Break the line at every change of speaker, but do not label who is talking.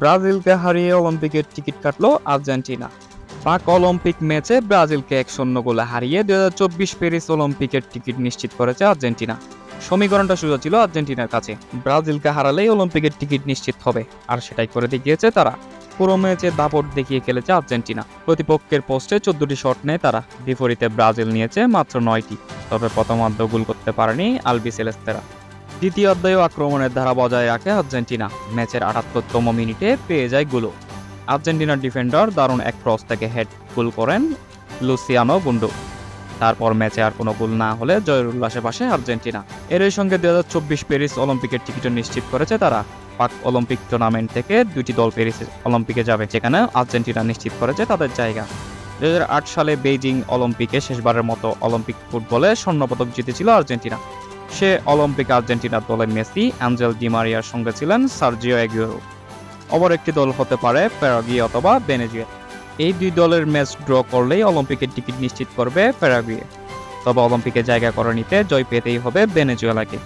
ব্রাজিলকে হারিয়ে অলিম্পিকের টিকিট কাটলো আর্জেন্টিনা। পাক অলিম্পিক ম্যাচে ব্রাজিলকে এক শূন্য গোলে হারিয়ে দু হাজার চব্বিশ প্যারিস অলিম্পিকের টিকিট নিশ্চিত করেছে আর্জেন্টিনা। সমীকরণটা সোজা ছিল আর্জেন্টিনার কাছে। ব্রাজিলকে হারালেই অলিম্পিকের টিকিট নিশ্চিত হবে, আর সেটাই করে দেখিয়েছে তারা। পুরো ম্যাচে দাপট দেখিয়ে খেলেছে আর্জেন্টিনা। প্রতিপক্ষের পোস্টে চোদ্দটি শট নেয় তারা। বিপরীতে ব্রাজিল নিয়েছে মাত্র নয়টি, তবে প্রথমার্ধ গোল করতে পারেনি আলবি সেলেস্তেরা। দ্বিতীয় অধ্যায়েও আক্রমণের ধারা বজায় রাখে আর্জেন্টিনা। ম্যাচের আটাত্তরতম মিনিটে পেয়ে যায়গুলো আর্জেন্টিনার ডিফেন্ডার দারুণ এক ক্রস থেকে হেড গোল করেন লুসিয়ানো গুন্ডু। তারপর ম্যাচে আর কোনো গোল না হলে জয়ের উল্লাসে পাশে আর্জেন্টিনা। এরই সঙ্গে দু হাজার চব্বিশ প্যারিস অলিম্পিকের টিকিটও নিশ্চিত করেছে তারা। পাক অলিম্পিক টুর্নামেন্ট থেকে দুটি দল প্যারিস অলিম্পিকে যাবে, যেখানে আর্জেন্টিনা নিশ্চিত করেছে তাদের জায়গা। দুই হাজার আট সালে বেইজিং অলিম্পিকে শেষবারের মতো অলিম্পিক ফুটবলে স্বর্ণপদক জিতেছিল আর্জেন্টিনা। সে অলিম্পিক আর্জেন্টিনার দলে মেসি, অ্যাঞ্জেল ডিমারিয়ার সঙ্গে ছিলেন সার্জিও এগুয়েরো অপর একটি দল হতে পারে প্যারাগি অথবা বেনেজুয়েল এই দুই দলের ম্যাচ ড্র করলেই অলিম্পিকের টিকিট নিশ্চিত করবে প্যারাগুয়ে তবে অলিম্পিকে জায়গা করে নিতে জয় পেতেই হবে ভেনেজুয়েলাকে